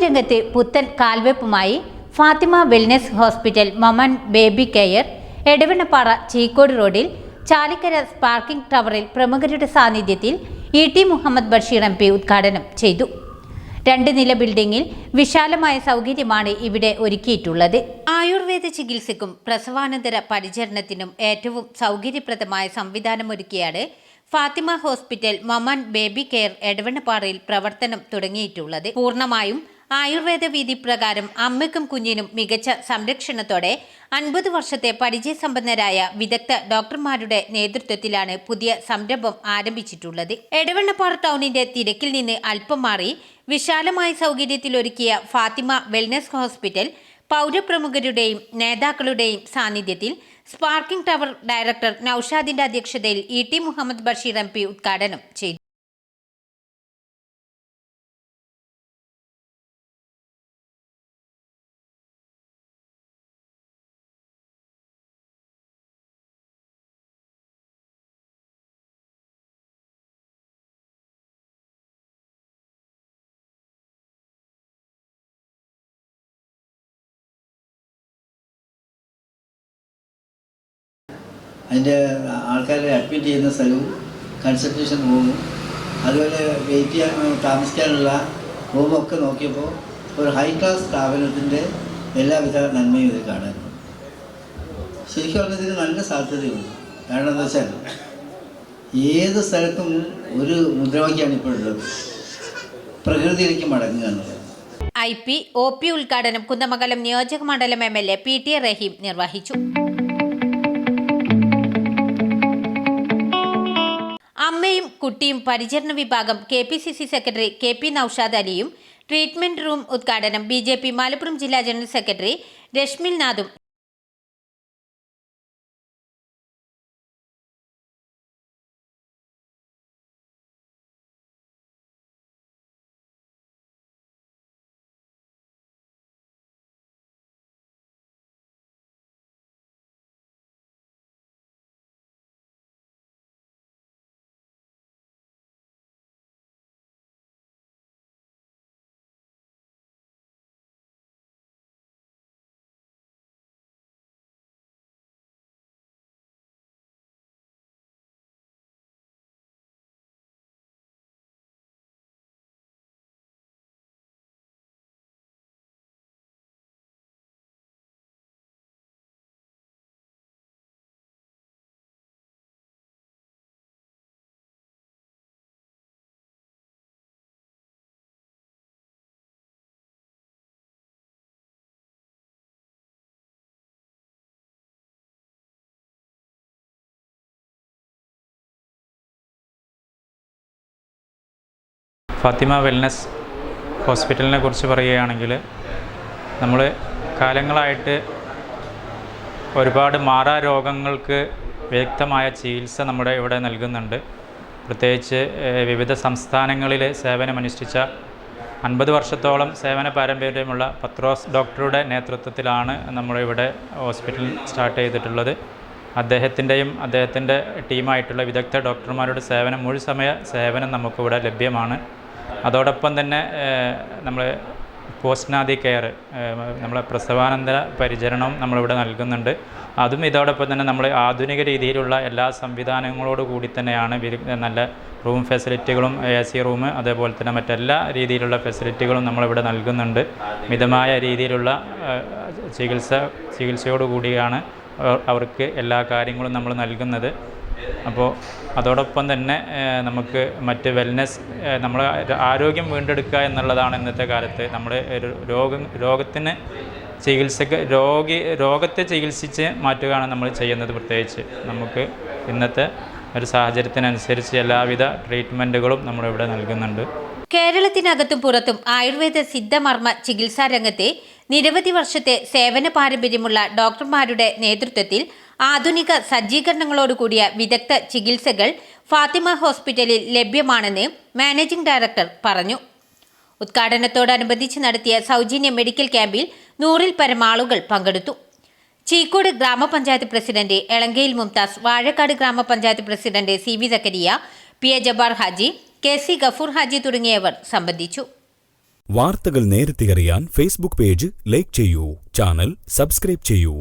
ആരോഗ്യരംഗത്ത് പുത്തൻ കാൽവെപ്പുമായി Fathima wellness hospital mom and baby care Edavannappara Cheekode റോഡിൽ ചാലിക്കര സ്പാർക്കിംഗ് ടവറിൽ പ്രമുഖരുടെ സാന്നിധ്യത്തിൽ E T Muhammad Basheer M P ഉദ്ഘാടനം ചെയ്തു. രണ്ട് നില ബിൽഡിംഗിൽ വിശാലമായ സൗകര്യമാണ് ഇവിടെ ഒരുക്കിയിട്ടുള്ളത്. ആയുർവേദ ചികിത്സയ്ക്കും പ്രസവാനന്തര പരിചരണത്തിനും ഏറ്റവും സൗകര്യപ്രദമായ സംവിധാനമൊരുക്കിയാണ് Fathima hospital mom and baby care എടവണ്ണപ്പാറയിൽ പ്രവർത്തനം തുടങ്ങിയിട്ടുള്ളത്. പൂർണമായും ആയുർവേദ വിധി പ്രകാരം അമ്മയ്ക്കും കുഞ്ഞിനും മികച്ച സംരക്ഷണത്തോടെ അൻപത് വർഷത്തെ പരിചയസമ്പന്നരായ വിദഗ്ധ ഡോക്ടർമാരുടെ നേതൃത്വത്തിലാണ് പുതിയ സംരംഭം ആരംഭിച്ചിട്ടുള്ളത്. എടവണ്ണപ്പാറ ടൗണിന്റെ തിരക്കിൽ നിന്ന് അല്പം മാറി വിശാലമായ സൗകര്യത്തിലൊരുക്കിയ ഫാത്തിമ വെൽനസ് ഹോസ്പിറ്റൽ പൗരപ്രമുഖരുടെയും നേതാക്കളുടെയും സാന്നിധ്യത്തിൽ സ്പാർക്കിംഗ് ടവർ ഡയറക്ടർ നൌഷാദിന്റെ അധ്യക്ഷതയിൽ E T Muhammad Basheer M P ഉദ്ഘാടനം ചെയ്തു. അതിന്റെ ആൾക്കാരെ അഡ്മിറ്റ് ചെയ്യുന്ന സ്ഥലവും കൺസൾട്ടേഷൻ റൂമും അതുപോലെ വെയിറ്റ് ചെയ്യാൻ താമസിക്കാനുള്ള റൂമൊക്കെ നോക്കിയപ്പോൾ ഒരു ഹൈ ക്ലാസ് സ്ഥാപനത്തിന്റെ എല്ലാവിധ നന്മയും ഇതിൽ കാണാനുണ്ട് ശരിക്കും പറഞ്ഞാൽ ഇതിന് നല്ല സാധ്യതയുണ്ട്. കാരണം എന്താ വെച്ചാൽ ഏത് സ്ഥലത്തും ഒരു മുദ്രാവാക്യമാണ് ഇപ്പോഴുള്ളത് പ്രകൃതിയിലേക്ക് മടങ്ങുക എന്നുള്ളത്. ഐ പി ഒ പി ഉദ്ഘാടനം കുന്നമംഗലം നിയോജക മണ്ഡലം M L A P T Rahim നിർവഹിച്ചു. കുട്ടിയും പരിചരണ വിഭാഗം K P C C secretary K P Naushad അലിയും ട്രീറ്റ്മെന്റ് റൂം ഉദ്ഘാടനം ബി ജെ പി മലപ്പുറം ജില്ലാ ജനറൽ സെക്രട്ടറി രശ്മിൽ നാഥും ഫാത്തിമ വെൽനസ് ഹോസ്പിറ്റലിനെ കുറിച്ച് പറയുകയാണെങ്കിൽ നമ്മൾ കാലങ്ങളായിട്ട് ഒരുപാട് മാറാ രോഗങ്ങൾക്ക് വ്യക്തമായ ചികിത്സ നമ്മുടെ ഇവിടെ നൽകുന്നുണ്ട്. പ്രത്യേകിച്ച് വിവിധ സംസ്ഥാനങ്ങളിൽ സേവനമനുഷ്ഠിച്ച അൻപത് വർഷത്തോളം സേവന പാരമ്പര്യമുള്ള പത്രോസ് ഡോക്ടറുടെ നേതൃത്വത്തിലാണ് നമ്മളിവിടെ ഹോസ്പിറ്റൽ സ്റ്റാർട്ട് ചെയ്തിട്ടുള്ളത്. അദ്ദേഹത്തിന്റെയും അദ്ദേഹത്തിന്റെ ടീമായിട്ടുള്ള വിദഗ്ധ ഡോക്ടർമാരുടെ സേവനം മുഴുസമയ സേവനം നമുക്കിവിടെ ലഭ്യമാണ്. അതോടൊപ്പം തന്നെ നമ്മൾ പോസ്റ്റ്നാദി കെയർ നമ്മളെ പ്രസവാനന്തര പരിചരണവും നമ്മളിവിടെ നൽകുന്നുണ്ട്. അതും ഇതോടൊപ്പം തന്നെ നമ്മൾ ആധുനിക രീതിയിലുള്ള എല്ലാ സംവിധാനങ്ങളോട് കൂടി തന്നെയാണ് നല്ല റൂം ഫെസിലിറ്റികളും എ സി റൂം അതേപോലെ തന്നെ മറ്റെല്ലാ രീതിയിലുള്ള ഫെസിലിറ്റികളും നമ്മളിവിടെ നൽകുന്നുണ്ട്. മിതമായ രീതിയിലുള്ള ചികിത്സ ചികിത്സയോടുകൂടിയാണ് അവർക്ക് എല്ലാ കാര്യങ്ങളും നമ്മൾ നൽകുന്നത്. അപ്പോൾ അതോടൊപ്പം തന്നെ നമുക്ക് മറ്റ് വെൽനെസ് നമ്മൾ ആരോഗ്യം വീണ്ടെടുക്കുക എന്നുള്ളതാണ് ഇന്നത്തെ കാലത്ത്. നമ്മൾ രോഗം രോഗത്തിന് ചികിത്സക്ക് രോഗി രോഗത്തെ ചികിത്സിച്ച് മാറ്റുകയാണ് നമ്മൾ ചെയ്യുന്നത് പ്രത്യേകിച്ച്. നമുക്ക് ഇന്നത്തെ ഒരു സാഹചര്യത്തിനനുസരിച്ച് എല്ലാവിധ ട്രീറ്റ്മെന്റുകളും നമ്മളിവിടെ നൽകുന്നുണ്ട്. കേരളത്തിനകത്തും പുറത്തും ആയുർവേദ സിദ്ധമർമ്മ ചികിത്സാ രംഗത്തെ നിരവധി വർഷത്തെ സേവന പാരമ്പര്യമുള്ള ഡോക്ടർമാരുടെ നേതൃത്വത്തിൽ ആധുനിക സജ്ജീകരണങ്ങളോടുകൂടിയ വിദഗ്ധ ചികിത്സകൾ ഫാത്തിമ ഹോസ്പിറ്റലിൽ ലഭ്യമാണെന്ന് മാനേജിംഗ് ഡയറക്ടർ പറഞ്ഞു. ഉദ്ഘാടനത്തോടനുബന്ധിച്ച് നടത്തിയ സൗജന്യ മെഡിക്കൽ ക്യാമ്പിൽ നൂറിൽ പരം ആളുകൾ പങ്കെടുത്തു. ചീക്കോട് ഗ്രാമപഞ്ചായത്ത് പ്രസിഡന്റ് എളങ്കയിൽ മുംതാസ് വാഴക്കാട് ഗ്രാമപഞ്ചായത്ത് president C V Zakariya P A Jabbar Haji K C Gafoor Haji തുടങ്ങിയവർ സംബന്ധിച്ചു. വാർത്തകൾ നേരത്തെ അറിയാൻ ഫേസ്ബുക്ക് പേജ് ലൈക്ക് ചെയ്യൂ ചാനൽ സബ്സ്ക്രൈബ് ചെയ്യൂ.